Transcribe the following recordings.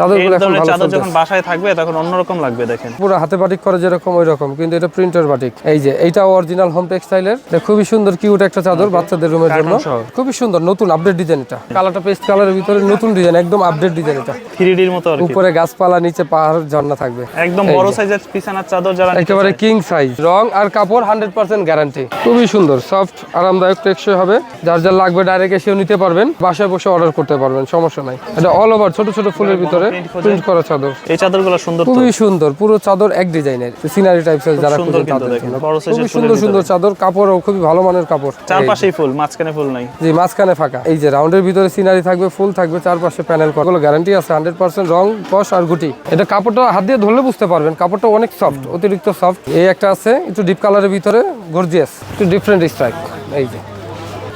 চাদর যখন বাসায় থাকবে তখন অন্যরকম লাগবে দেখেন। পুরো হাতে বাটিক করে যেরকম ওই রকম কিন্তু এটা প্রিন্টের বাটিক। এই যে এইটাও অরিজিনাল হোম টেক্সটাইলের এটা খুবই সুন্দর কিউট একটা চাদর বাচ্চাদের রুমের জন্য। খুবই সুন্দর নতুন আপডেট ডিজাইন এটা। কালারটা পেস্ট কালারের ভিতরে নতুন ডিজাইন একদম আপডেট ডিজাইন এটা। থ্রি মতো উপরে গাছপালা নিচে পাহাড় ঝর্ণা থাকবে। একদম বড় সাইজের বিছানার চাদর যারা একেবারে কিং সাইজ রং আর কাপড় হান্ড্রেড পার্সেন্ট গ্যারান্টি খুবই সুন্দর সফট আরামদায়ক টেকসই হবে। যার যার লাগবে ডাইরেক্ট এসেও নিতে পারবেন। বাসায় বসে অর্ডার করতে পারবেন সমস্যা নাই। এটা অল ওভার ছোট ছোট ফুলের ভিতরে। খোঁজে। প্রিন্ট করা চাদর। এই চাদরগুলো সুন্দর খুবই সুন্দর পুরো চাদর এক ডিজাইনের। সিনারি টাইপসের যারা খুঁজে তাদের খুবই সুন্দর সুন্দর চাদর কাপড়ও খুবই ভালো মানের কাপড়। চারপাশেই ফুল মাঝখানে ফুল নাই। জি মাঝখানে ফাঁকা। এই যে রাউন্ডের ভিতরে সিনারি থাকবে ফুল থাকবে চারপাশে প্যানেল করা। গ্যারান্টি আছে হান্ড্রেড পার্সেন্ট রং কস আর গুটি। এটা কাপড়টা হাত দিয়ে ধরলে বুঝতে পারবেন কাপড়টা অনেক সফট অতিরিক্ত সফট এই একটা আছে একটু ডিপ কালারের ভিতরে গর্জিয়াস একটু ডিফারেন্ট স্ট্রাইক এই যে।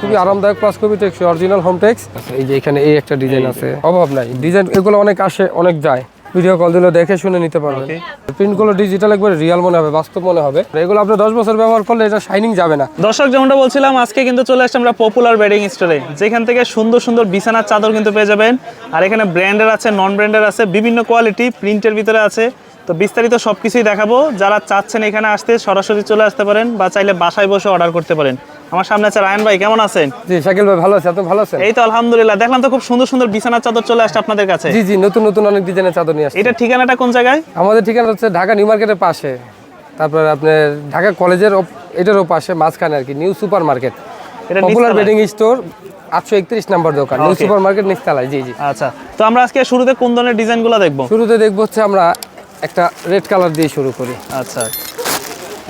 খুবই আরামদায়ক প্লাস খুবই টেকসই অরিজিনাল হোম টেক্স এই যে এখানে এই একটা ডিজাইন আছে। অভাব নাই। ডিজাইন এগুলো অনেক আসে অনেক যায়। ভিডিও কল দিলে দেখে শুনে নিতে পারবেন। প্রিন্টগুলো ডিজিটাল একবার রিয়াল মনে হবে বাস্তব মনে হবে। এগুলো আপনি দশ বছর ব্যবহার করলে এটা শাইনিং যাবে না। দর্শক যেমনটা বলছিলাম আজকে কিন্তু চলে আসছে আমরা পপুলার বেডিং স্টোরে যেখান থেকে সুন্দর সুন্দর বিছানার চাদর কিন্তু পেয়ে যাবেন। আর এখানে ব্র্যান্ডের আছে নন ব্র্যান্ডের আছে বিভিন্ন কোয়ালিটি প্রিন্টের ভিতরে আছে। তো বিস্তারিত সব কিছুই দেখাবো। যারা চাচ্ছেন এখানে আসতে সরাসরি চলে আসতে পারেন বা চাইলে বাসায় বসে অর্ডার করতে পারেন। আমার সামনে আছে রায়ন ভাই কেমন আছেন? জি শাকিল ভাই ভালো আছে আপনি ভালো আছেন? এই তো আলহামদুলিল্লাহ। দেখলাম তো খুব সুন্দর সুন্দর বিছানার চাদর চলে আসছে আপনাদের কাছে। জি জি নতুন নতুন অনেক ডিজাইনের চাদর নিয়ে আসছে। এটা ঠিকানাটা কোন জায়গায়? আমাদের ঠিকানা হচ্ছে ঢাকা নিউ মার্কেটের পাশে। তারপর আপনার ঢাকা কলেজের এটারও পাশে মাঝখানে আর কি নিউ সুপার মার্কেট। এটা পপুলার বেডিং স্টোর আটশো একত্রিশ নাম্বার দোকান নিউ. সুপার মার্কেট নিচতলায় জি জি। আচ্ছা তো আমরা আজকে শুরুতে কোন ধরনের ডিজাইনগুলো দেখব? শুরুতে দেখব হচ্ছে আমরা একটা রেড কালার দিয়ে শুরু করি। আচ্ছা।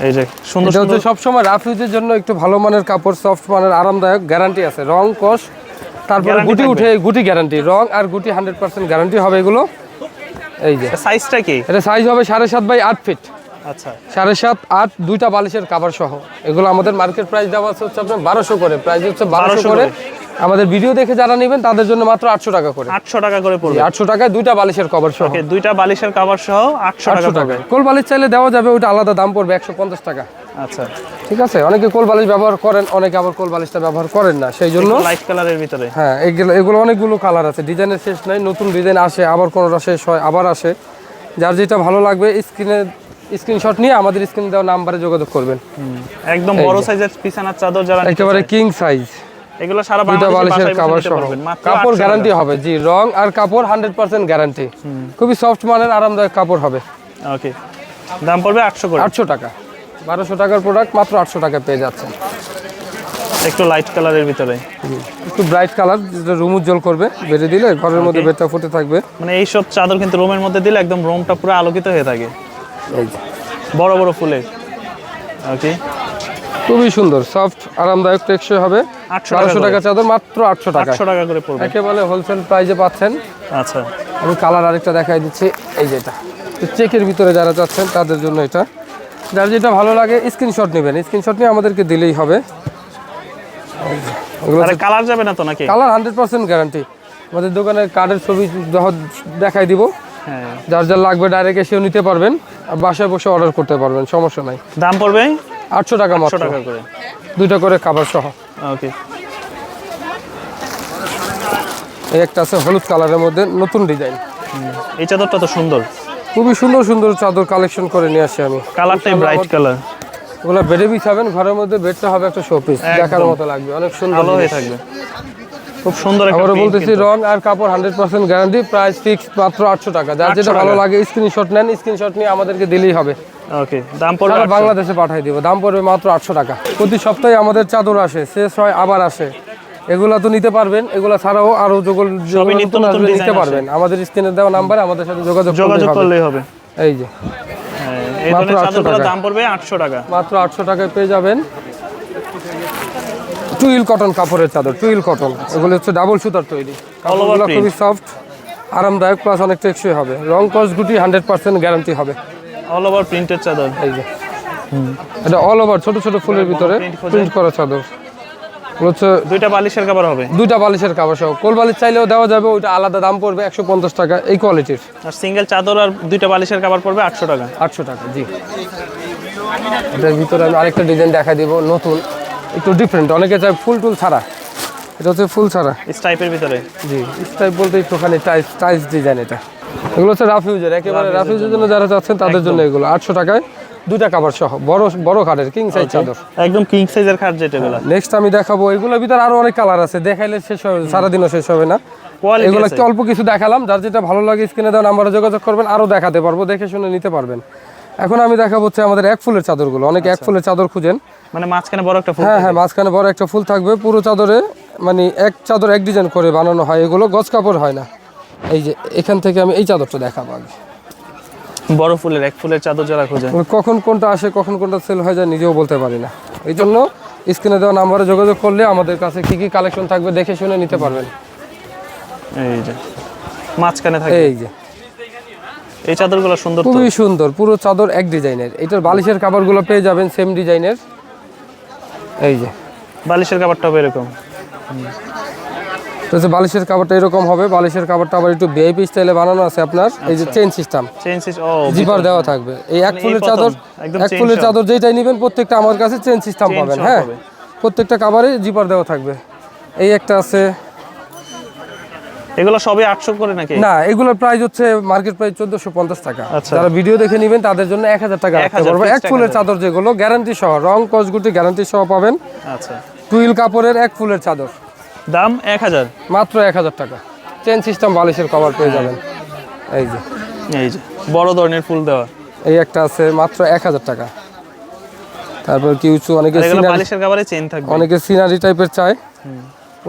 এই যে সুন্দর সুন্দর সব সবসময় রাফ ইউজের জন্য একটু ভালো মানের কাপড় সফট মানের আরামদায়ক গ্যারান্টি আছে। রং কস তারপরে গুটি উঠে গুটি গ্যারান্টি রং আর গুটি হান্ড্রেড পার্সেন্ট গ্যারান্টি হবে এগুলো। এই যে। সাইজটা কি? এটা সাইজ হবে সাড়ে সাত বাই আট ফিট আচ্ছা। সাড়ে সাত আট দুইটা বালিশের কাভার সহ। এগুলো আমাদের মার্কেট প্রাইস দেওয়া আছে হচ্ছে আপনার বারোশো করে। প্রাইস হচ্ছে বারোশো করে। আমাদের ভিডিও দেখে যারা নেবেন তাদের জন্য মাত্র আটশো টাকা করে। আটশো টাকা করে পড়বে। আটশো টাকায় দুইটা বালিশের কভার সহ। ওকে দুইটা বালিশের কাভার সহ আটশো টাকা আটশো টাকায়। কোল বালিশ চাইলে দেওয়া যাবে ওইটা আলাদা দাম পড়বে একশো পঞ্চাশ টাকা। আচ্ছা। ঠিক আছে? অনেকে কোল বালিশ ব্যবহার করেন অনেকে আবার কোল বালিশটা ব্যবহার করেন না সেই জন্য লাইট কালারের ভিতরে। হ্যাঁ এগুলো এগুলো অনেকগুলো কালার আছে। ডিজাইনের শেষ নাই নতুন ডিজাইন আসে আবার কোনোটা শেষ হয় আবার আসে। যার যেটা ভালো লাগবে স্ক্রিনে স্ক্রিনশট নিয়ে আমাদের স্ক্রিনে দেওয়া নাম্বারে যোগাযোগ করবেন। একদম বড় সাইজের বিছানার চাদর যারা একেবারে কিং সাইজ এগুলো সারা বাংলাদেশে কাভার সহ। কাপড় গ্যারান্টি হবে। জি রং আর কাপড় হান্ড্রেড পার্সেন্ট গ্যারান্টি খুবই সফট মানের আরামদায়ক কাপড় হবে। ওকে দাম পড়বে আটশো করে। আটশো টাকা। বারোশো টাকার প্রোডাক্ট মাত্র আটশো টাকা পেয়ে যাচ্ছে একটু লাইট কালারের ভিতরে। একটু ব্রাইট কালার যেটা রুম উজ্জ্বল করবে বেড়ে দিলে ঘরের মধ্যে বেডটা ফুটে থাকবে। মানে এইসব চাদর কিন্তু রুমের মধ্যে দিলে একদম রুমটা পুরো আলোকিত হয়ে থাকে। বড় বড় ফুলের ওকে খুবই সুন্দর সফট আরামদায়ক টেকসই হবে। 800 টাকা বারোশো টাকা চাদর মাত্র আটশো টাকা আটশো টাকা করে পড়বে। একেবারে হোলসেল প্রাইসে পাচ্ছেন। আচ্ছা। আমি কালার আরেকটা দেখাই দিচ্ছি এই যেটা চেকের ভিতরে যারা যাচ্ছেন তাদের জন্য এটা। যার যেটা ভালো লাগে স্ক্রিনশট নেবেন। স্ক্রিনশট নিয়ে আমাদেরকে দিলেই হবে। আরে কালার যাবে না তো নাকি? কালার হান্ড্রেড পার্সেন্ট গ্যারান্টি আমাদের দোকানের কার্ডের ছবি দেখাই দিব যার যার লাগবে ডাইরেক্ট এসেও নিতে পারবেন আর বাসায় বসে অর্ডার করতে পারবেন সমস্যা নাই। দাম পড়বে? আটশো টাকা মাত্র। টাকা করে। দুইটা করে খাবার সহ। ওকে। এই একটা আছে হলুদ কালারের মধ্যে নতুন ডিজাইন এই চাদরটা তো সুন্দর। খুবই সুন্দর সুন্দর চাদর কালেকশন করে নিয়ে আসি আমি। কালারটাই ব্রাইট কালার ওগুলো বেডে বিছাবেন ঘরের মধ্যে বেডটা হবে একটা শোপিস দেখার মতো লাগবে অনেক সুন্দর আলো হয়ে থাকবে। খুব সুন্দর print বলতেছি রং আর কাপড় hundred percent guarantee price fix মাত্র আটশো টাকা। যার যেটা ভালো। লাগে স্ক্রিনশট নেন স্ক্রিনশট নিয়ে আমাদেরকে দিলেই হবে। ওকে দাম পড়বে বাংলাদেশে পাঠাই দিব। দাম পড়বে মাত্র আটশো টাকা। প্রতি সপ্তাহে আমাদের চাদর আসে শেষ হয় আবার আসে। এগুলা তো নিতে পারবেন এগুলা ছাড়াও আরও design নিতে পারবেন। আমাদের স্ক্রিনে দেওয়া নাম্বারে আমাদের সাথে যোগাযোগ যোগাযোগ করলেই হবে। এই যে। হ্যাঁ, মাত্র ধরনের 800 চাদরগুলোর টাকা। দাম পড়বে আটশো টাকা। মাত্র আটশো টাকায় পেয়ে যাবেন। টুইল কটন কাপড়ের চাদর টুইল কটন। এগুলো হচ্ছে ডাবল সুতার তৈরি। কাপড়গুলো। খুবই সফট আরামদায়ক প্লাস অনেক টেকসই হবে। রং কস গুটি হান্ড্রেড পার্সেন্ট গ্যারান্টি হবে। অল ওভার প্রিন্টের চাদর। এই যে। এটা অল ওভার ছোট ছোট ফুলের ভিতরে প্রিন্ট করা চাদর। হচ্ছে দুইটা বালিশের কাবার হবে। দুইটা বালিশের কাপড় সহ। কোল বালিশ চাইলেও দেওয়া যাবে ওইটা আলাদা দাম পড়বে একশো পঞ্চাশ টাকা এই কোয়ালিটির আর সিঙ্গেল চাদর আর দুইটা বালিশের কাবার পড়বে আটশো টাকা। আটশো টাকা জি। এটার ভিতরে আমি আরেকটা ডিজাইন দেখা দিব নতুন। একটু ডিফারেন্ট অনেকে চায় ফুল টুল ছাড়া। এটা হচ্ছে ফুল ছাড়া। স্টাইপের ভিতরে? জি স্টাইপ বলতে একটুখানি টাইস টাইস ডিজাইন এটা। এগুলো হচ্ছে রাফিউজের একেবারে রাফিউজের জন্য যারা চাচ্ছেন তাদের জন্য এগুলো। আটশো টাকায় দুইটা কাবার সহ। বড় বড় খাটের কিং সাইজ চাদর। একদম কিং সাইজের খাট যেটা এগুলো। নেক্সট আমি দেখাবো এগুলোর ভিতরে আরও অনেক কালার আছে। দেখাইলে শেষ হবে সারাদিনও শেষ হবে না। এগুলো একটু অল্প কিছু দেখালাম। যার যেটা ভালো লাগে স্ক্রিনে দেওয়া নাম্বারে যোগাযোগ করবেন আরও দেখাতে পারব। দেখে শুনে নিতে পারবেন। এখন আমি দেখাবো হচ্ছে আমাদের এক ফুলের চাদরগুলো। অনেকে এক ফুলের চাদর খুঁজেন। মানে মাঝখানে বড় একটা ফুল হ্যাঁ হ্যাঁ মাঝখানে বড় একটা ফুল থাকবে। পুরো চাদরে মানে এক চাদর এক ডিজাইন করে বানানো হয়। এগুলো গজ কাপড় হয় না। এই যে এখান থেকে আমি এই চাদরটা দেখাবো আগে। বড় ফুলের এক ফুলের চাদর যারা খোঁজে। কখন কোনটা আসে কখন কোনটা সেল হয়ে যায় নিজেও বলতে পারি না। এই জন্য স্ক্রিনে দেওয়া নাম্বারে যোগাযোগ করলে আমাদের কাছে কি কি কালেকশন থাকবে দেখে শুনে নিতে পারবেন। এই যে মাঝখানে থাকে। এই যে। এই চাদরগুলো সুন্দর খুবই সুন্দর পুরো চাদর এক ডিজাইনের এটার বালিশের কাপড়গুলো পেয়ে যাবেন সেম ডিজাইনের এই যে বালিশের কাপড়টা হবে এরকম। তো বালিশের কাপড়টা এরকম হবে বালিশের কাপড়টা আবার একটু ভিআইপি স্টাইলে বানানো আছে আপনার এই যে চেন সিস্টেম ও জিপার দেওয়া থাকবে। এই এক মানে ফুলের চাদর এক ফুলের চাদর যেটাই নেবেন প্রত্যেকটা আমার কাছে চেন সিস্টেম পাবেন হ্যাঁ। প্রত্যেকটা কাভারে জিপার দেওয়া থাকবে। এই একটা আছে এগুলো সবই আটশো করে নাকি? না এগুলোর প্রাইস হচ্ছে মার্কেট প্রাইস চোদ্দশো পঞ্চাশ টাকা। আচ্ছা। যারা ভিডিও দেখে নেবেন তাদের জন্য এক হাজার টাকা রাখতে পারব। এক ফুলের চাদর যেগুলো গ্যারান্টি সহ রং কসগুটি গ্যারান্টি সহ পাবেন। আচ্ছা। টুইল কাপড়ের এক ফুলের চাদর। দাম এক হাজার? মাত্র এক হাজার টাকা। চেন সিস্টেম বালিশের কভার পেয়ে যাবেন। এই যে। এই যে বড় ধরনের ফুল দেওয়া। এই একটা আছে মাত্র এক হাজার টাকা। তারপর কিউচু অনেকে সিনারি অনেকে সিনারি টাইপের চায়।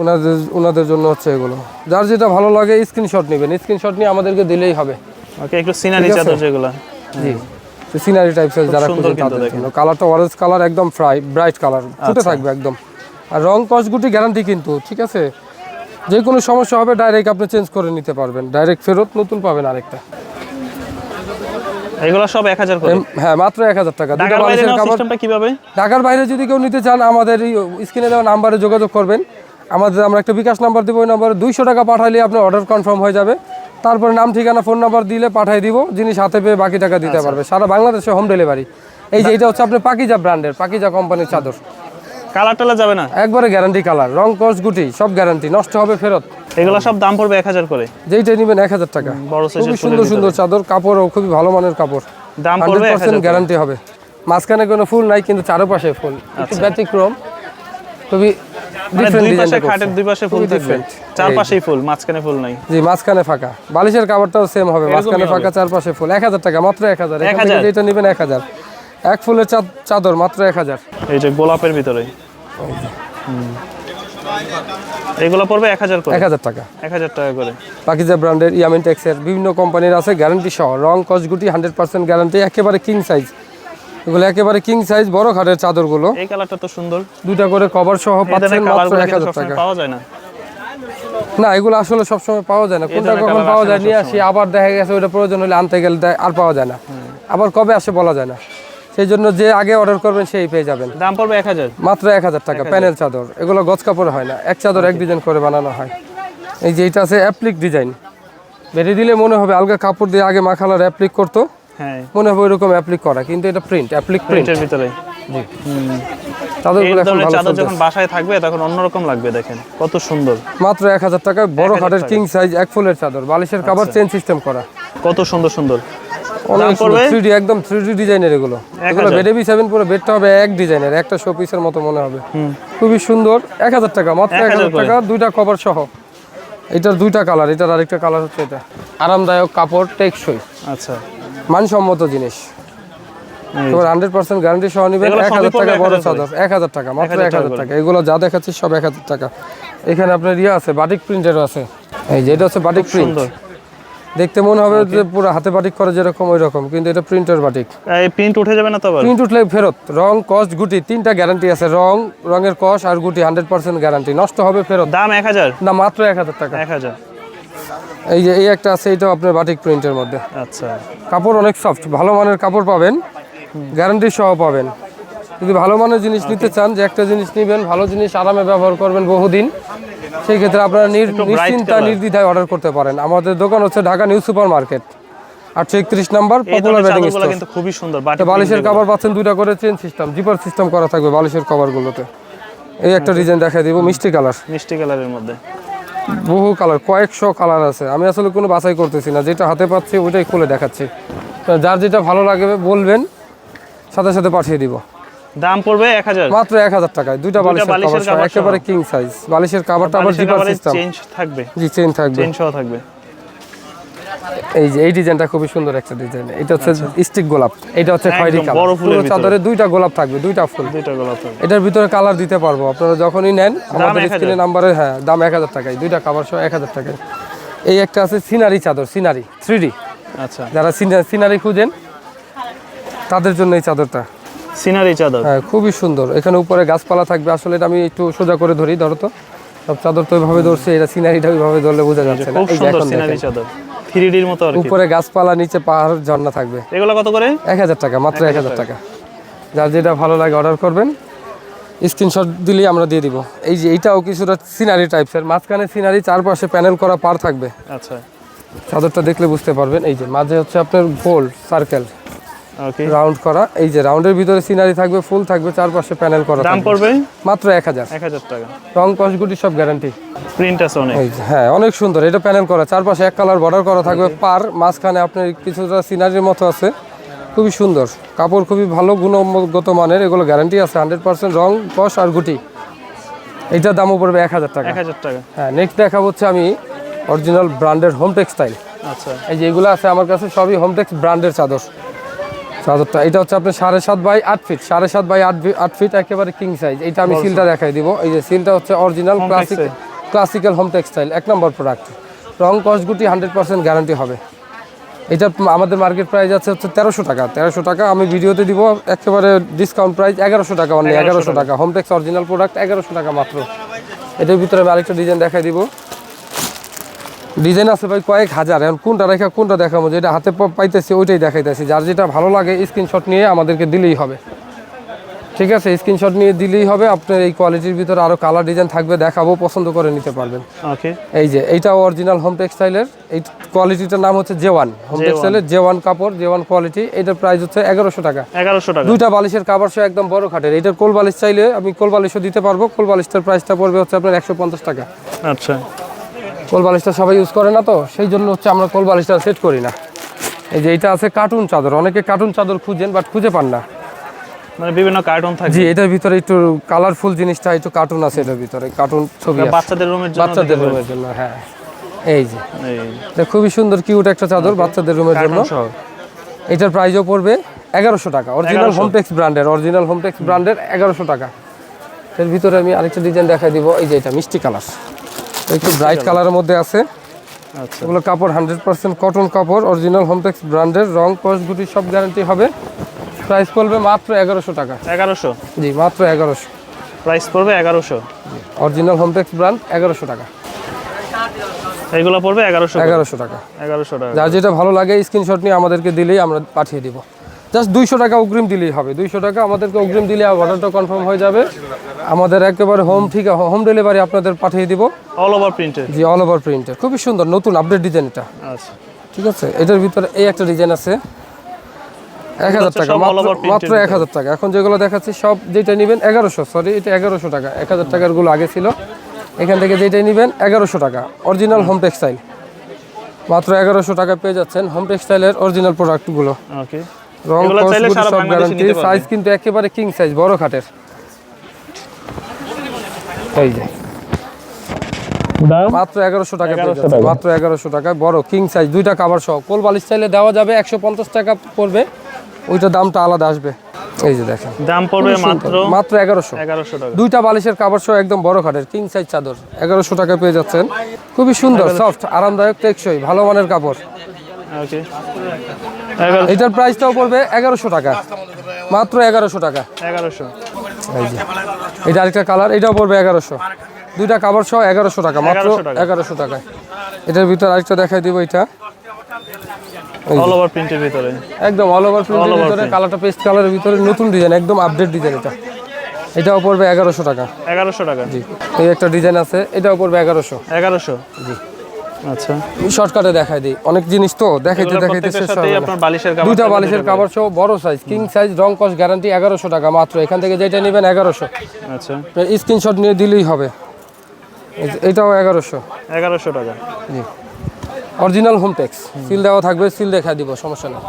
ওনাদের ওনাদের জন্য হচ্ছে এগুলো। যার যেটা ভালো লাগে স্ক্রিনশট নেবেন। স্ক্রিনশট নিয়ে আমাদেরকে দিলেই হবে। ওকে একটু সিনারি। চাদর যেগুলো। জি। সিনারি টাইপসের যারা সুন্দর তাদের। জন্য। কালারটা অরেঞ্জ কালার একদম ফ্রাই ব্রাইট কালার ফুটে থাকবে একদম। আর রং কসগুটি গ্যারান্টি কিন্তু ঠিক আছে? যে কোনো সমস্যা হবে ডাইরেক্ট আপনি চেঞ্জ করে নিতে পারবেন। ডাইরেক্ট ফেরত নতুন পাবেন আরেকটা। এগুলো সব এক হাজার করে? হ্যাঁ মাত্র এক হাজার টাকা। দুটো ঢাকার বাইরে সিস্টেমটা কীভাবে? ঢাকার বাইরে যদি কেউ নিতে চান আমাদের স্ক্রিনে দেওয়া নাম্বারে যোগাযোগ করবেন। আমাদের আমরা একটা বিকাশ নাম্বার দেবো ওই নাম্বারে দুইশো টাকা পাঠাইলে আপনার অর্ডার কনফার্ম হয়ে যাবে। তারপরে নাম ঠিকানা ফোন নাম্বার দিলে পাঠিয়ে দিব জিনিস হাতে পেয়ে বাকি টাকা দিতে পারবে। সারা বাংলাদেশে হোম ডেলিভারি এই যে এটা হচ্ছে আপনার পাকিজা ব্র্যান্ডের পাকিজা কোম্পানির চাদর। কালার টালা যাবে না? একবারে গ্যারান্টি কালার রং কস গুটি সব গ্যারান্টি নষ্ট হবে ফেরত। এগুলো সব দাম পড়বে এক হাজার করে। যেইটাই নেবেন এক হাজার টাকা। খুবই সুন্দর সুন্দর চাদর কাপড়ও খুবই ভালো মানের কাপড়। দাম হান্ড্রেড পড়বে পার্সেন্ট গ্যারান্টি হবে। মাঝখানে কোনো ফুল নাই কিন্তু চারপাশে ফুল। ব্যতিক্রম। খুবই মানে দুই পাশে খাটের দুই পাশে ফুল থাকবে। different। চার এই পাশেই ফুল মাঝখানে ফুল নাই। জি মাঝখানে ফাঁকা। বালিশের কাপড়টাও সেম হবে মাঝখানে ফাঁকা চারপাশে ফুল। এক হাজার টাকা মাত্র এক হাজার। এখান থেকে যেটা নেবেন এক হাজার। এক ফুলের চাদর মাত্র এক হাজার। এই যে গোলাপের ভিতরে। এগুলো পড়বে করে। টাকা। এক হাজার টাকা করে। পাকিজা ব্র্যান্ডের ইয়ামিন টেক্সের বিভিন্ন কোম্পানির আছে গ্যারান্টি সহ। রং কসগুটি হান্ড্রেড পার্সেন্ট গ্যারান্টি একেবারে কিং সাইজ এগুলো একেবারে কিং সাইজ বড় খাটের চাদরগুলো। এই কালারটা তো সুন্দর। দুটা করে কভার সহ পাচ্ছেন মাত্র কালারগুলো এক কিন্তু হাজার সবসময় টাকা। পাওয়া যায় না। না এগুলো আসলে সবসময় পাওয়া যায় না। কোনটা কখন পাওয়া যায় না নিয়ে আসি আবার দেখা গেছে ওটা প্রয়োজন হলে আনতে গেলে আর পাওয়া যায় না। আবার কবে আসে বলা যায় না। সেই জন্য যে আগে অর্ডার করবেন সেই পেয়ে যাবেন। দাম পড়বে এক হাজার। মাত্র এক হাজার টাকা প্যানেল চাদর। এগুলো গজ কাপড় হয় না। এক চাদর এক ডিজাইন করে বানানো হয়। এই যে এটা আছে অ্যাপ্লিক ডিজাইন বেরিয়ে দিলে মনে হবে আলগা কাপড় দিয়ে আগে মাখালার অ্যাপ্লিক করতো। হ্যাঁ। মনে হবে ওইরকম অ্যাপ্লিক করা কিন্তু এটা প্রিন্ট অ্যাপ্লিক প্রিন্টের ভিতরে এই চাদরগুলো এখন ভালো চাদর যখন বাসায় থাকবে তখন অন্যরকম লাগবে দেখেন কত সুন্দর। মাত্র এক হাজার টাকায় বড় খাটের কিং সাইজ এক ফুলের চাদর বালিশের কাভার চেন সিস্টেম করা। কত সুন্দর সুন্দর। অনেক পড়বে? থ্রি একদম থ্রি ডিজাইনের এগুলো। এগুলো বেডে বি সেভেন পুরো বেডটা হবে এক ডিজাইনের একটা শো পিসের মতো মনে হবে। খুবই সুন্দর এক হাজার টাকা মাত্র এক 1000 হাজার টাকা দুইটা কভার সহ। এটার দুইটা কালার এটার আরেকটা কালার হচ্ছে এটা। আরামদায়ক কাপড় টেকসই। আচ্ছা। মানসম্মত জিনিস। তোমার হান্ড্রেড পার্সেন্ট গ্যারান্টি সহ নিবেন এক হাজার টাকা বড় চাদর এক হাজার টাকা মাত্র এক হাজার টাকা এগুলো যা দেখাচ্ছি সব এক হাজার টাকা। এখানে আপনার ইয়ে আছে বাটিক প্রিন্টেরও আছে। এই যে এটা হচ্ছে বাটিক প্রিন্ট দেখতে মনে হবে যে পুরো হাতে বাটিক করে যেরকম ওই রকম কিন্তু এটা প্রিন্টের বাটিক এই প্রিন্ট উঠে যাবে না তো প্রিন্ট উঠলে ফেরত। রং কস্ট গুটি তিনটা গ্যারান্টি আছে। রং রঙের কস আর গুটি হান্ড্রেড পার্সেন্ট গ্যারান্টি নষ্ট হবে ফেরত। দাম এক হাজার? না মাত্র এক হাজার টাকা। এক হাজার। এই যে এই একটা আছে এটাও আপনার বাটিক প্রিন্টের মধ্যে। আচ্ছা। কাপড় অনেক সফট ভালো মানের কাপড় পাবেন গ্যারান্টি সহ পাবেন। যদি ভালো মানের জিনিস নিতে চান যে একটা জিনিস নেবেন ভালো জিনিস আরামে ব্যবহার করবেন বহুদিন সেই ক্ষেত্রে আপনারা নিশ্চিন্তা নির্দ্বিধায় অর্ডার করতে পারেন। আমাদের দোকান হচ্ছে ঢাকা নিউ সুপার মার্কেট আটশো একত্রিশ নাম্বার পপুলার স্টোর কিন্তু খুবই সুন্দর বালিশের কভার পাচ্ছেন দুইটা করে চেন সিস্টেম জিপার সিস্টেম করা থাকবে বালিশের কভারগুলোতে এই একটা ডিজাইন দেখাই দিব মিষ্টি কালার মিষ্টি কালারের মধ্যে। বহু কালার কয়েকশো কালার আছে। আমি আসলে কোনো বাছাই করতেছি না যেটা হাতে পাচ্ছি ওইটাই খুলে দেখাচ্ছি। যার যেটা ভালো লাগবে বলবেন সাথে সাথে পাঠিয়ে দিব। দাম পড়বে এক হাজার। মাত্র এক হাজার টাকায়। দুইটা বালিশের কভার। একেবারে কিং সাইজ বালিশের কাভারটা আবার জিপার সিস্টেম চেঞ্জ থাকবে। জি চেঞ্জ থাকবে। চেঞ্জ সহ থাকবে। এই যে এই ডিজাইনটা খুবই সুন্দর একটা ডিজাইন। এটা হচ্ছে স্টিক গোলাপ। এটা হচ্ছে খয়েরি কালার। পুরো চাদরে দুইটা গোলাপ থাকবে দুইটা ফুল। দুইটা গোলাপ থাকবে। এটার ভিতরে কালার দিতে পারব। আপনারা যখনই নেন আমাদের স্ক্রিনে নাম্বারে হ্যাঁ দাম এক হাজার টাকায় দুইটা কাভার সহ এক হাজার টাকায়। এই একটা আছে সিনারি চাদর সিনারি থ্রি আচ্ছা। যারা সিনারি খুঁজেন তাদের জন্য এই চাদরটা। সিনারি চাদর। হ্যাঁ খুবই সুন্দর। এখানে উপরে গাছপালা থাকবে। আসলে এটা আমি একটু সোজা করে ধরি ধরো তো। সব চাদর তো ওইভাবে ধরছে এটা সিনারিটা ওইভাবে ধরলে বোঝা যাচ্ছে না। এই এখন সিনারি চাদর। থ্রি ডির মতো আর উপরে গাছপালা নিচে পাহাড় ঝর্ণা থাকবে। এগুলো কত করে? এক হাজার টাকা মাত্র এক হাজার টাকা। যার যেটা ভালো লাগে অর্ডার করবেন স্ক্রিনশট দিলেই আমরা দিয়ে দিব। এই যে এইটাও কিছুটা সিনারি টাইপসের মাঝখানে সিনারি চারপাশে প্যানেল করা পার থাকবে। আচ্ছা। চাদরটা দেখলে বুঝতে পারবেন এই যে মাঝে হচ্ছে আপনার গোল সার্কেল রাউন্ড করা। এই যে রাউন্ডের ভিতরে সিনারি থাকবে ফুল থাকবে চারপাশে প্যানেল করা দাম পড়বে? মাত্র এক হাজার। এক হাজার টাকা। রং কসগুটি সব গ্যারান্টি প্রিন্ট আছে অনেক। হ্যাঁ অনেক সুন্দর। এটা প্যানেল করা। চারপাশে এক কালার বর্ডার করা থাকবে। পার মাঝখানে আপনার কিছুটা সিনারির মতো আছে। খুবই সুন্দর। কাপড় খুবই ভালো গুণগত মানের। এগুলো গ্যারান্টি আছে হান্ড্রেড পার্সেন্ট রং কস আর গুটি। এইটার দামও পড়বে এক হাজার টাকা। এক হাজার টাকা। হ্যাঁ নেক্সট দেখাবো হচ্ছে আমি অরিজিনাল ব্র্যান্ডের হোম টেক্সটাইল আচ্ছা। এই যে এগুলো আছে আমার কাছে সবই হোম টেক্স ব্র্যান্ডের চাদর। চাদরটা এটা হচ্ছে আপনার সাড়ে সাত বাই আট ফিট সাড়ে সাত বাই আট আট ফিট একেবারে কিং সাইজ এটা আমি সিলটা দেখাই দিব। এই যে সিলটা হচ্ছে original classic. Classical home textile এক নম্বর প্রোডাক্ট রং কসগুটি হান্ড্রেড পার্সেন্ট গ্যারান্টি হবে। এটা আমাদের মার্কেট প্রাইস আছে হচ্ছে তেরোশো টাকা। তেরোশো টাকা আমি ভিডিওতে দিব একেবারে ডিসকাউন্ট প্রাইস এগারোশো টাকা 1100 এগারোশো টাকা। হোমটেক্স অরিজিনাল প্রোডাক্ট এগারোশো টাকা মাত্র। এটার ভিতরে আমি আরেকটা ডিজাইন দেখাই দিব। ডিজাইন আছে ভাই কয়েক হাজার। এখন কোনটা রেখা কোনটা দেখাবো? যেটা হাতে পাইতেছি ওইটাই দেখাইতেছি। যার যেটা ভালো লাগে স্ক্রিনশট নিয়ে আমাদেরকে দিলেই হবে। ঠিক আছে স্ক্রিনশট নিয়ে দিলেই হবে। আপনার এই কোয়ালিটির ভিতরে আরও কালার ডিজাইন থাকবে দেখাবো পছন্দ করে নিতে পারবেন। ওকে এই যে এইটাও অরিজিনাল হোম টেক্সটাইলের এই কোয়ালিটিটার নাম হচ্ছে জে ওয়ান হোম টেক্সটাইলের জে ওয়ান কাপড় জে ওয়ান কোয়ালিটি এটার প্রাইস হচ্ছে এগারোশো টাকা। এগারোশো টাকা। দুইটা বালিশের কাপড় সহ একদম বড় খাটের। এটার কোল বালিশ চাইলে আমি কোল বালিশও দিতে পারব। কোল বালিশটার প্রাইসটা পড়বে হচ্ছে আপনার একশো পঞ্চাশ টাকা। আচ্ছা। কোল বালিশটা সবাই ইউজ করে না তো সেই জন্য হচ্ছে আমরা কোল বালিশটা সেট করি না। এই যে এটা আছে কার্টুন চাদর অনেকে কার্টুন চাদর খুঁজেন বাট খুঁজে পান না। মানে বিভিন্ন কার্টুন থাকে। জি এটার ভিতরে একটু কালারফুল জিনিসটা একটু কার্টুন আছে এটার ভিতরে কার্টুন ছবি বাচ্চাদের রুমের জন্য বাচ্চাদের রুমের জন্য হ্যাঁ। এই যে। এটা খুবই সুন্দর কিউট একটা চাদর বাচ্চাদের রুমের জন্য। এটার প্রাইসও পড়বে এগারোশো টাকা। অরিজিনাল হোমটেক্স ব্র্যান্ডের অরিজিনাল হোমটেক্স ব্র্যান্ডের এগারোশো টাকা। এর ভিতরে আমি আরেকটা ডিজাইন দেখাই দিব এই যে এটা মিষ্টি কালার একটু ব্রাইট কালারের মধ্যে আছে। আচ্ছা। এগুলো কাপড় হান্ড্রেড পার্সেন্ট কটন কাপড় অরিজিনাল হোমটেক্স ব্র্যান্ডের রং কস গুটি সব গ্যারান্টি হবে। প্রাইস পড়বে মাত্র এগারোশো টাকা। এগারোশো? জি মাত্র এগারোশো। প্রাইস পড়বে এগারোশো? অরিজিনাল হোমটেক্স ব্র্যান্ড এগারোশো টাকা। এইগুলো পড়বে এগারোশো এগারোশো টাকা। এগারোশো টাকা। যার যেটা ভালো লাগে স্ক্রিনশট নিয়ে আমাদেরকে দিলেই আমরা পাঠিয়ে দিব। জাস্ট দুইশো টাকা অগ্রিম দিলেই হবে। দুইশো টাকা আমাদেরকে অগ্রিম দিলে অর্ডারটা কনফার্ম হয়ে যাবে। আমাদের একেবারে হোম ঠিক হোম ডেলিভারি আপনাদের পাঠিয়ে দিব। অল ওভার প্রিন্টেড জি অল ওভার প্রিন্টের খুবই সুন্দর নতুন আপডেট ডিজাইন এটা। আচ্ছা। ঠিক আছে? এটার ভিতরে এই একটা ডিজাইন আছে। এক হাজার টাকা মাত্র এক হাজার টাকা। এখন যেগুলো দেখাচ্ছি সব যেটা নেবেন এগারোশো সরি এটা এগারোশো টাকা। এক হাজার টাকারগুলো আগে ছিল। এখান থেকে যেটাই নেবেন এগারোশো টাকা অরিজিনাল হোম টেক্সটাইল মাত্র এগারোশো টাকা পেয়ে যাচ্ছেন হোম টেক্সটাইলের অরিজিনাল প্রোডাক্টগুলো ওকে রং সব গ্যারান্টি সাইজ কিন্তু একেবারে কিং সাইজ বড় খাটের। এই যে। মাত্র এগারোশো টাকা পেয়ে 1100 যাচ্ছে টাকা। মাত্র এগারোশো টাকা বড় কিং সাইজ দুইটা কাভার সহ কোল বালিশ চাইলে দেওয়া যাবে একশো পঞ্চাশ টাকা পড়বে ওইটা দামটা আলাদা আসবে। এই যে দেখেন। দাম পড়বে খুবই সুন্দর। মাত্র মাত্র এগারোশো। এগারোশো টাকা। দুইটা বালিশের কাভার সহ একদম বড় খাটের কিং সাইজ চাদর। এগারোশো টাকা পেয়ে যাচ্ছেন। খুবই সুন্দর সফট আরামদায়ক টেকসই ভালো মানের কাপড়। এটার প্রাইসটাও পড়বে এগারোশো টাকা। মাত্র এগারোশো টাকা। এগারোশো। এটা আরেকটা কালার এটাও পড়বে এগারোশো। দুইটা কাভার সহ এগারোশো টাকা মাত্র 1100 টাকা। এগারোশো টাকায়। এটার ভিতরে আরেকটা দেখাই দিব এটা। অল ওভার প্রিন্টের ভিতরে। একদম অল ওভার প্রিন্টের ভিতরে কালারটা পেস্ট কালারের ভিতরে নতুন ডিজাইন একদম আপডেট ডিজাইন এটা। এটাও পড়বে এগারোশো টাকা। এগারোশো টাকা। জি এই একটা ডিজাইন আছে এটাও পড়বে এগারোশো। এগারোশো। জি। আচ্ছা। শর্টকাটে দেখাই দিই। অনেক জিনিস তো দেখাইতে দেখাইতে শেষ আপনার বালিশের কাভার দুইটা বালিশের কাভার সহ বড় সাইজ কিং সাইজ রং কস গ্যারান্টি এগারোশো টাকা মাত্র। এখান থেকে যেটা নেবেন এগারোশো। আচ্ছা। স্ক্রিনশট নিয়ে দিলেই হবে। এটাও এগারোশো। এগারোশো টাকা। জি। অরিজিনাল হোমটেক্স সিল দেওয়া থাকবে সিল দেখা দিব সমস্যা নেই।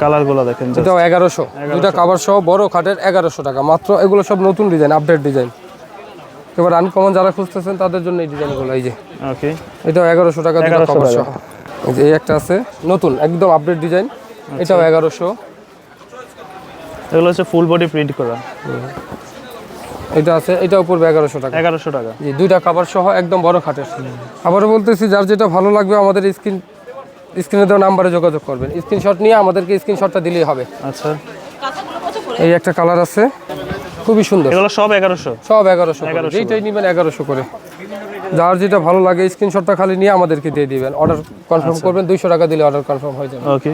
কালারগুলো দেখেন এটাও এগারোশো। দুইটা কাভার সহ বড় খাটের এগারোশো টাকা। মাত্র এগুলো সব নতুন ডিজাইন আপডেট ডিজাইন এবার আনকমন যারা খুঁজতেছেন তাদের জন্য এই ডিজাইনগুলো এই যে। ওকে এটাও এগারোশো টাকা দুটো 1100 কভার টাকা। এই যে এই একটা আছে নতুন একদম আপডেট ডিজাইন এটাও এগারোশো। এগুলো হচ্ছে ফুল বডি প্রিন্ট করা। এটা আছে এটাও পড়বে এগারোশো টাকা। এগারোশো টাকা। জি দুইটা কাভার সহ একদম বড় খাটের। আবারও বলতেছি যার যেটা ভালো লাগবে আমাদের স্ক্রিন স্ক্রিনে দেওয়া নাম্বারে যোগাযোগ করবেন। স্ক্রিনশট নিয়ে আমাদেরকে স্ক্রিনশটটা দিলেই হবে। আচ্ছা। এই একটা কালার আছে। খুবই সুন্দর। এগুলো সব এগারোশো। সব এগারোশো যেটাই নেবেন এগারোশো করে। যার যেটা ভালো লাগে স্ক্রিনশটটা খালি নিয়ে আমাদেরকে দিয়ে দিবেন। অর্ডার কনফার্ম করবেন দুইশো টাকা দিলে অর্ডার কনফার্ম হয়ে যাবে। ওকে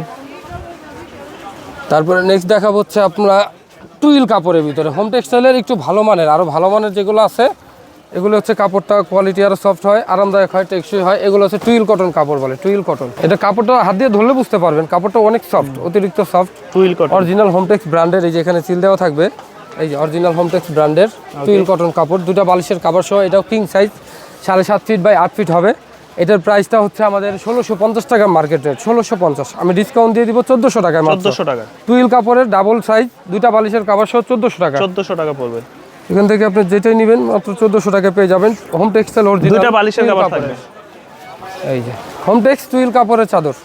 তারপরে নেক্সট দেখাবো হচ্ছে আপনারা টুইল কাপড়ের ভিতরে। হোম টেক্সটাইলের একটু ভালো মানের আরও ভালো মানের যেগুলো আছে এগুলো হচ্ছে কাপড়টা কোয়ালিটি আরও সফট হয় আরামদায়ক হয় টেকসই হয়। এগুলো হচ্ছে টুইল কটন কাপড় বলে টুইল কটন এটা কাপড়টা হাত দিয়ে ধরলে বুঝতে পারবেন কাপড়টা অনেক সফট অতিরিক্ত soft twill cotton original Hometex ব্র্যান্ডের এই যে এখানে সিল দেওয়া থাকবে। এই যে অরিজিনাল হোমটেক্স ব্র্যান্ডের টুইল কটন কাপড় দুটো বালিশের কাপড় সহ এটাও কিং সাইজ সাড়ে সাত ফিট বাই আট ফিট হবে। এটার প্রাইসটা হচ্ছে আমাদের ষোলোশো পঞ্চাশ টাকা মার্কেট রেট ষোলোশো পঞ্চাশ। আমি ডিসকাউন্ট দিয়ে দিব চোদ্দোশো টাকায় মাত্র। চোদ্দোশো টাকা। টুইল কাপড়ের ডাবল সাইজ দুইটা বালিশের কাপড় সহ চোদ্দোশো টাকা। চোদ্দোশো টাকা পড়বে। এখান থেকে আপনি যেটাই নেবেন মাত্র চোদ্দোশো টাকা পেয়ে যাবেন। হোম টেক্সটাইল অরিজিনাল বালিশের কাপড় এই যে হোম টেক্স টুইল কাপড়ের চাদর।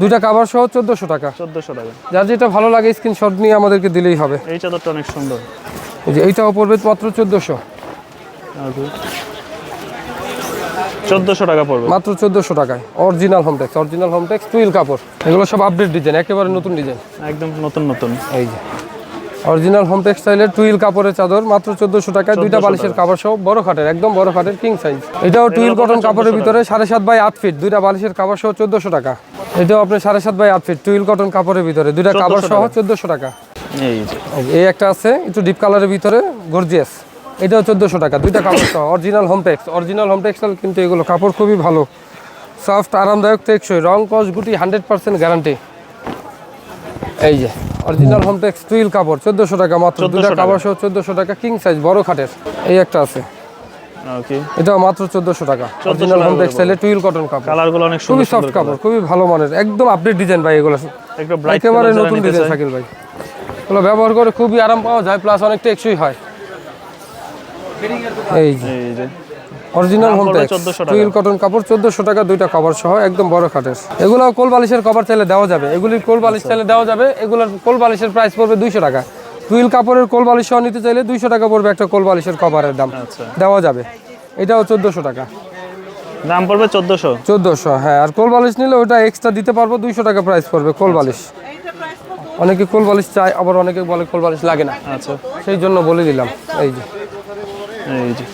দুইটা কাভার সহ চোদ্দোশো টাকা। চোদ্দোশো টাকা। যার যেটা ভালো লাগে স্ক্রিনশট নিয়ে আমাদেরকে দিলেই হবে। এই চাদরটা অনেক সুন্দর। এই যে এইটাও পড়বে মাত্র চোদ্দোশো। ওকে চোদ্দোশো টাকা পড়বে। মাত্র চোদ্দোশো টাকায়। Original Hometex original Hometex twill কাপড়। এগুলো সব আপডেট ডিজাইন একেবারে নতুন ডিজাইন একদম নতুন নতুন। এই যে। অরিজিনাল হোম টেক্সটাইলের টুইল কাপড়ের চাদর মাত্র চোদ্দোশো টাকায় দুইটা বালিশের কাপড় সহ বড় খাটের একদম বড় খাটের কিং সাইজ এটাও টুইল কটন কাপড়ের ভিতরে সাড়ে সাত বাই আট ফিট দুইটা বালিশের কাপড় সহ চোদ্দশো টাকা। এটাও আপনার সাড়ে সাত বাই আট ফিট টুইল কটন কাপড়ের ভিতরে দুইটা কাপড় সহ। চোদ্দোশো টাকা। এই একটা আছে একটু ডিপ কালারের ভিতরে গর্জিয়াস এটাও চোদ্দোশো টাকা দুইটা কাপড় সহ অরিজিনাল হোমটেক্স অরিজিনাল হোমটেক্সটাল কিন্তু এগুলো কাপড় খুবই ভালো। সফট আরামদায়ক টেকসই রং কস গুটি হান্ড্রেড পার্সেন্ট গ্যারান্টি এই যে। অরিজিনাল হোমটেক্স টুইল কাপড় চোদ্দোশো টাকা মাত্র। 1400 টাকা। কাপড় সহ চোদ্দোশো টাকা কিং সাইজ বড় খাটের। এই একটা আছে। ওকে এটাও মাত্র চোদ্দোশো টাকা। 1400 অরিজিনাল টাকা হোমটেক্সটাইলে টুইল কটন কাপড়। কালারগুলো অনেক খুবই সফট কাপড় খুবই ভালো মানের। একদম আপডেট ডিজাইন ভাই এগুলো একেবারে নতুন ডিজাইন শাকিল ভাই। এগুলো ব্যবহার করে খুবই আরাম পাওয়া যায় প্লাস অনেক টেকসই হয়। এই যে। Original home text twill cotton কাপড় চোদ্দোশো টাকা দুইটা কভার সহ একদম বড় খাটের। এগুলো কোল বালিশের কভার চাইলে দেওয়া যাবে। এগুলির কোল বালিশ চাইলে দেওয়া যাবে। এগুলোর কোল বালিশের প্রাইস পড়বে দুইশো টাকা। টুইল কাপড়ের কোল বালিশ সহ নিতে চাইলে দুইশো টাকা পড়বে একটা কোল বালিশের কভারের দাম। আচ্ছা। দেওয়া যাবে। এটাও চোদ্দোশো টাকা। দাম পড়বে চোদ্দোশো। চোদ্দোশো হ্যাঁ। আর কোল বালিশ নিলে ওটা এক্সট্রা দিতে পারব দুইশো টাকা প্রাইস পড়বে কোল বালিশ। অনেকে কোল বালিশ চায় আবার অনেকে বলে কোল বালিশ লাগে না। আচ্ছা। সেই জন্য বলে দিলাম। এই যে। এই যে।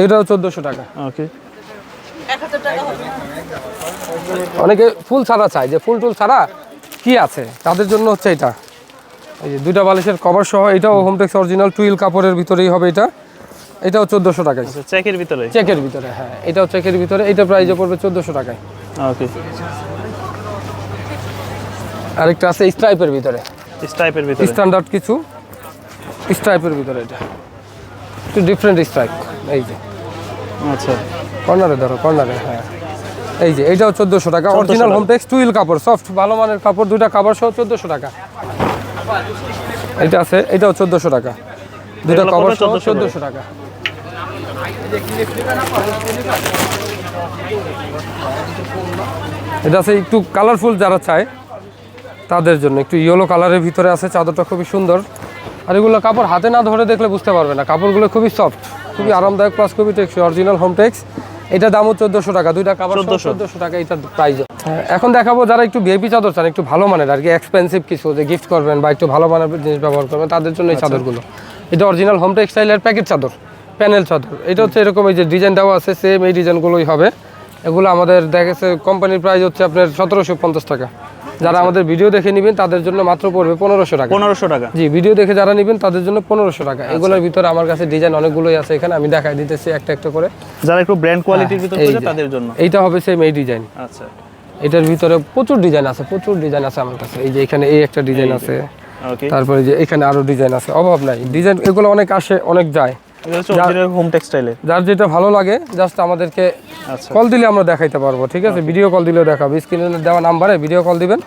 এইটাও চোদ্দোশো টাকা। ওকে অনেকে ফুল ছাড়া চায়। যে ফুল টুল ছাড়া কি আছে? তাদের জন্য হচ্ছে এটা। এই যে দুইটা বালিশের কভার সহ এটাও হোমটেক্স অরিজিনাল টুইল কাপড়ের ভিতরেই হবে এটা। এটাও চোদ্দোশো টাকায়। আচ্ছা চেকের ভিতরে? চেকের ভিতরে হ্যাঁ। এটাও চেকের ভিতরে এটা প্রাইজে পড়বে চোদ্দোশো টাকায়। ওকে আরেকটা আছে স্ট্রাইপের ভিতরে। স্টাইপের ভিতরে? স্ট্যান্ডার্ড কিছু। স্ট্রাইপের ভিতরে এটা। একটু ডিফারেন্ট স্ট্রাইপ এই যে। আচ্ছা। কর্নারে ধরো কর্নারে হ্যাঁ। এই যে এইটাও চোদ্দোশো টাকা। অরিজিনাল টাকা। হোমটেক্স টুইল কাপড় সফট ভালো মানের কাপড় দুইটা কাপড় সহ চোদ্দোশো টাকা। এটা আছে এটাও চোদ্দোশো টাকা। দুইটা পড়বে সহ চোদ্দোশো টাকা। এটা আছে একটু কালারফুল যারা চায় তাদের জন্য। একটু ইয়েলো কালারের ভিতরে আছে চাদরটা খুবই সুন্দর। আর এগুলো কাপড় হাতে না ধরে দেখলে বুঝতে পারবে না। কাপড়গুলো খুবই সফট খুবই আরামদায়ক প্লাস খুবই টেকসই অরিজিনাল হোমটেক্স এটা দামও চোদ্দোশো টাকা দুইটা কাপড় 1400 চোদ্দোশো। টাকা এটার প্রাইস এখন দেখাবো যারা একটু ভিআইপি চাদর চান একটু ভালো মানের আর কি এক্সপেন্সিভ কিছু যে গিফট করবেন বা একটু ভালো মানের জিনিস ব্যবহার করবেন তাদের জন্য এই চাদরগুলো। এটা অরিজিনাল হোম টেক্স টেক্সটাইলের প্যাকেট চাদর প্যানেল চাদর। এটা হচ্ছে এরকম এই যে ডিজাইন দেওয়া আছে সেম এই ডিজাইনগুলোই হবে। এগুলো আমাদের দেখেছে কোম্পানির প্রাইস হচ্ছে আপনার সতেরোশো পঞ্চাশ টাকা। যারা আমাদের ভিডিও দেখে নেবেন তাদের জন্য মাত্র পড়বে পনেরোশো টাকা। পনেরোশো টাকা। জি ভিডিও দেখে যারা নেবেন তাদের জন্য পনেরোশো টাকা। এগুলোর ভিতরে আমার কাছে ডিজাইন অনেকগুলোই আছে এখানে আমি দেখাই দিতেছি একটা একটা করে। যারা একটু ব্র্যান্ড কোয়ালিটির ভিতরে। তাদের জন্য। এইটা হবে সেম এই ডিজাইন আচ্ছা। এটার ভিতরে প্রচুর ডিজাইন আছে প্রচুর ডিজাইন আছে আমার কাছে। এই যে এখানে এই একটা ডিজাইন আছে। তারপরে যে এখানে আরও ডিজাইন আছে অভাব নাই। ডিজাইন এগুলো অনেক আসে অনেক যায়। হোম টেক্সটাইলে যার যেটা ভালো লাগে জাস্ট আমাদেরকে আচ্ছা। কল দিলে আমরা দেখাইতে পারব ঠিক আছে? ভিডিও কল দিলেও দেখাবো। স্ক্রিনে দেওয়া নাম্বারে ভিডিও কল দিবেন।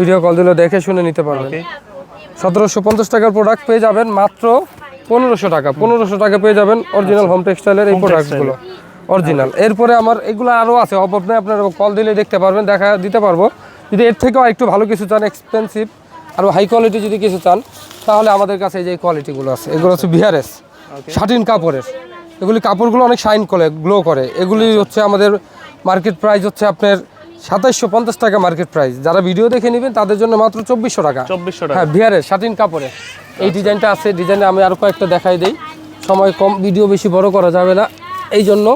ভিডিও কল দিলেও দেখে শুনে নিতে পারবেন। সতেরোশো পঞ্চাশ টাকার প্রোডাক্ট পেয়ে যাবেন মাত্র পনেরোশো টাকা। পনেরোশো টাকা পেয়ে যাবেন অরিজিনাল হোম টেক্সটাইলের এই প্রোডাক্টগুলো অরিজিনাল এরপরে আমার এগুলো আরও আছে। অপনে আপনার কল দিলে দেখতে পারবেন দেখা দিতে পারব। যদি এর থেকেও একটু ভালো কিছু চান এক্সপেন্সিভ আরও হাই কোয়ালিটি যদি কিছু চান তাহলে আমাদের কাছে এই যে কোয়ালিটিগুলো আছে এগুলো হচ্ছে বিহারেস শাটিন কাপড়ের। এগুলি কাপড়গুলো অনেক শাইন করে গ্লো করে। এগুলি হচ্ছে আমাদের মার্কেট প্রাইস হচ্ছে আপনার সাতাইশশো পঞ্চাশ টাকা মার্কেট প্রাইস যারা ভিডিও দেখে নেবেন তাদের জন্য মাত্র চব্বিশশো টাকা। চব্বিশশো টাকা। হ্যাঁ বিহারের শাটিন কাপড়ের। এই ডিজাইনটা আছে ডিজাইনে আমি আরও কয়েকটা দেখাই দিই। সময় কম ভিডিও বেশি বড় করা যাবে না। এই জন্য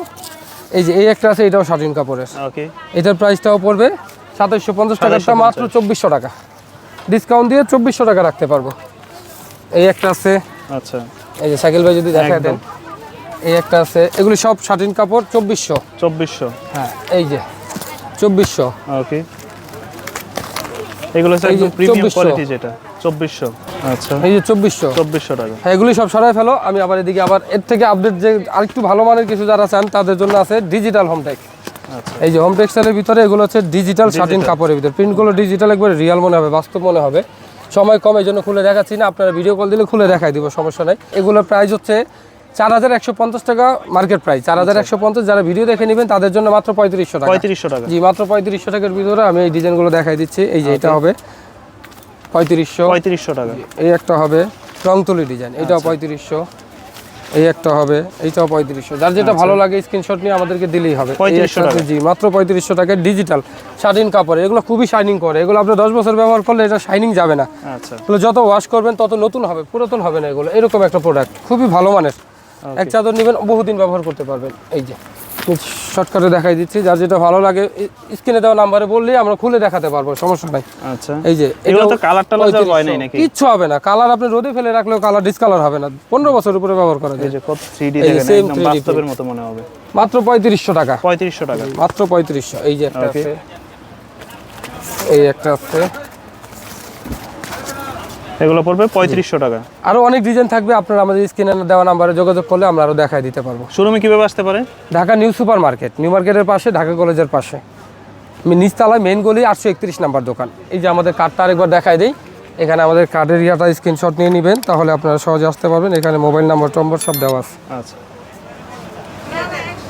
এই যে এই একটা আছে এটাও শাটিন কাপড়ের। এটার প্রাইসটাও পড়বে সাতাইশশো পঞ্চাশ টাকাটা মাত্র চব্বিশশো টাকা। ডিসকাউন্ট দিয়ে চব্বিশশো টাকা রাখতে পারব। এই একটা আছে। আচ্ছা। এই যে সাইকেল ভাই যদি দেখা। দেন। এই একটা আছে এগুলি সব শাটিন কাপড় চব্বিশশো। চব্বিশশো। হ্যাঁ এই যে চব্বিশশো। ওকে। এগুলো হচ্ছে একদম প্রিমিয়াম কোয়ালিটি যেটা চব্বিশশো। আচ্ছা। এই যে চব্বিশশো। চব্বিশশো টাকা। হ্যাঁ এগুলি সব সরাই ফেলো আমি আবার এদিকে আবার এর থেকে আপডেট যে আরেকটু ভালো মানের কিছু যারা চান তাদের জন্য আছে ডিজিটাল হোম আচ্ছা। এই যে হোম টেক্সটাইলের ভিতরে এগুলো হচ্ছে ডিজিটাল শাটিন কাপড়ের ভিতরে। প্রিন্টগুলো ডিজিটাল একবার রিয়াল মনে হবে বাস্তব মনে হবে। সময় কম এই জন্য খুলে দেখাচ্ছি না। আপনারা ভিডিও কল দিলে খুলে দেখাই দিব সমস্যা নাই। এগুলোর প্রাইস হচ্ছে চার হাজার একশো পঞ্চাশ টাকা মার্কেট প্রাইস চার হাজার একশো পঞ্চাশ যারা ভিডিও দেখে নেবেন তাদের জন্য মাত্র পঁয়ত্রিশশো টাকা। পঁয়ত্রিশশো টাকা। জি মাত্র পঁয়ত্রিশশো টাকার ভিতরে আমি এই ডিজাইনগুলো দেখাই দিচ্ছি। এই যে এটা হবে পঁয়ত্রিশশো। পঁয়ত্রিশশো টাকা। এই একটা হবে রংতুলি ডিজাইন এটাও পঁয়ত্রিশশো। এই একটা হবে এইটাও পঁয়ত্রিশশো। যার যেটা ভালো লাগে স্ক্রিনশট নিয়ে আমাদেরকে দিলেই হবে। এই 3500 একটা আছে, জি মাত্র পঁয়ত্রিশশো টাকা ডিজিটাল শাটিন কাপড়। এগুলো খুবই শাইনিং করে। এগুলো আপনি দশ বছর ব্যবহার করলে এটা শাইনিং যাবে না। আচ্ছা। এগুলো যত ওয়াশ করবেন তত নতুন হবে পুরাতন হবে না এগুলো। এরকম একটা প্রোডাক্ট খুবই ভালো মানের। এক চাদর নেবেন বহুদিন ব্যবহার করতে পারবেন। এই যে। শর্টকাটে দেখাই দিচ্ছি। যার যেটা ভালো লাগে স্ক্রিনে দেওয়া নাম্বারে বললেই আমরা খুলে দেখাতে পারব সমস্যা নাই। আচ্ছা। এই যে এগুলো তো কালার টালার হয় নাই নাকি? কিচ্ছু হবে না। কালার আপনি রোদে ফেলে রাখলেও কালার ডিসকালার হবে না। পনেরো বছর উপরে ব্যবহার করা এই যায় যে কত থ্রি ডি এই যে দেখেন একদম বাস্তবের মতো মনে হবে। মাত্র পঁয়ত্রিশশো টাকা। পঁয়ত্রিশশো টাকা। মাত্র পঁয়ত্রিশশো এই যে একটা. আছে। এই একটা আছে। এগুলো পড়বে পঁয়ত্রিশশো টাকা। আরও অনেক ডিজাইন থাকবে আপনারা আমাদের স্ক্রিনে দেওয়া নাম্বারে যোগাযোগ করলে আমরা আরও দেখাই দিতে পারব। শোরুমে কীভাবে আসতে পারে? Dhaka new super market new মার্কেটের পাশে ঢাকা কলেজের পাশে। নিচতলায় মেন গলি আটশো একত্রিশ নাম্বার দোকান। এই যে আমাদের কার্ডটা আরেকবার দেখাই দিই। এখানে আমাদের কার্ডের ইয়াটা স্ক্রিনশট নিয়ে নেবেন তাহলে আপনারা সহজে আসতে পারবেন। এখানে মোবাইল নাম্বার টম্বর সব দেওয়া আছে। আচ্ছা।